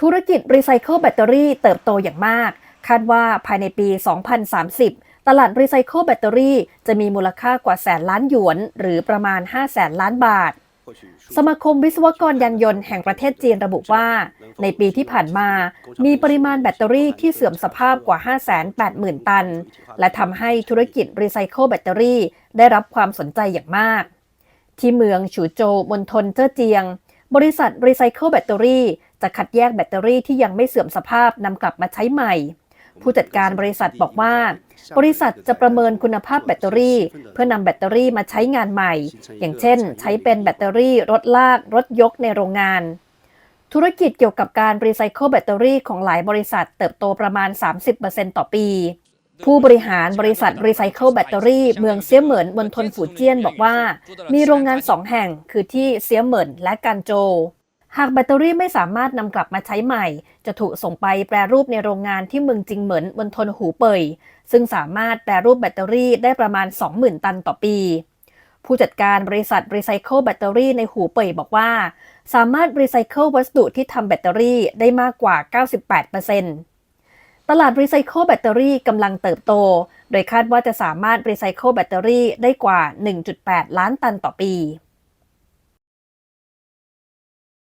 ธุรกิจรีไซเคิลแบตเตอรี่เติบโตอย่างมาก คาดว่าภายในปี 2030 ตลาดรีไซเคิลแบตเตอรี่จะมีมูลค่ากว่าแสนล้านหยวน หรือประมาณ5แสนล้านบาท สมาคมวิศวกรยานยนต์แห่งประเทศจีนระบุว่า ในปีที่ผ่านมา มีปริมาณแบตเตอรี่ที่เสื่อมสภาพกว่า 580,000 ตัน และทำให้ธุรกิจรีไซเคิลแบตเตอรี่ได้รับความสนใจอย่างมาก ที่เมืองฉูโจวมณฑลเจ้อเจียง บริษัทรีไซเคิลแบตเตอรี่จะคัดแยกแบตเตอรี่ที่ยังไม่เสื่อมสภาพนำกลับมาใช้ใหม่ ผู้จัดการบริษัทบอกว่า บริษัทจะประเมินคุณภาพแบตเตอรี่ เพื่อนำแบตเตอรี่มาใช้งานใหม่ อย่างเช่น ใช้เป็นแบตเตอรี่รถลากรถยกในโรงงาน ธุรกิจเกี่ยวกับการรีไซเคิลแบตเตอรี่ของหลายบริษัทเติบโตประมาณ 30%ต่อปี ผู้บริหารบริษัทรีไซเคิลแบตเตอรี่เมืองเซียเหมินมณฑลฝูเจี้ยนบอกว่า มีโรงงานสองแห่งคือที่เซียเหมินและกันโจ หากแบตเตอรี่ไม่สามารถนำกลับมาใช้ใหม่ จะถูกส่งไปแปรรูปในโรงงานที่เมืองจิงเหมินมณฑลหูเป่ยซึ่งสามารถแปรรูปแบตเตอรี่ได้ประมาณ 20,000 ตันต่อปี ผู้จัดการบริษัทรีไซเคิลแบตเตอรี่ในหูเป่ยบอกว่า สามารถรีไซเคิลวัสดุที่ทำแบตเตอรี่ได้มากกว่า 98% ตลาดรีไซเคิลแบตเตอรี่กำลังเติบโต โดยคาดว่าจะสามารถรีไซเคิลแบตเตอรี่ได้กว่า 1.8 ล้านตันต่อปี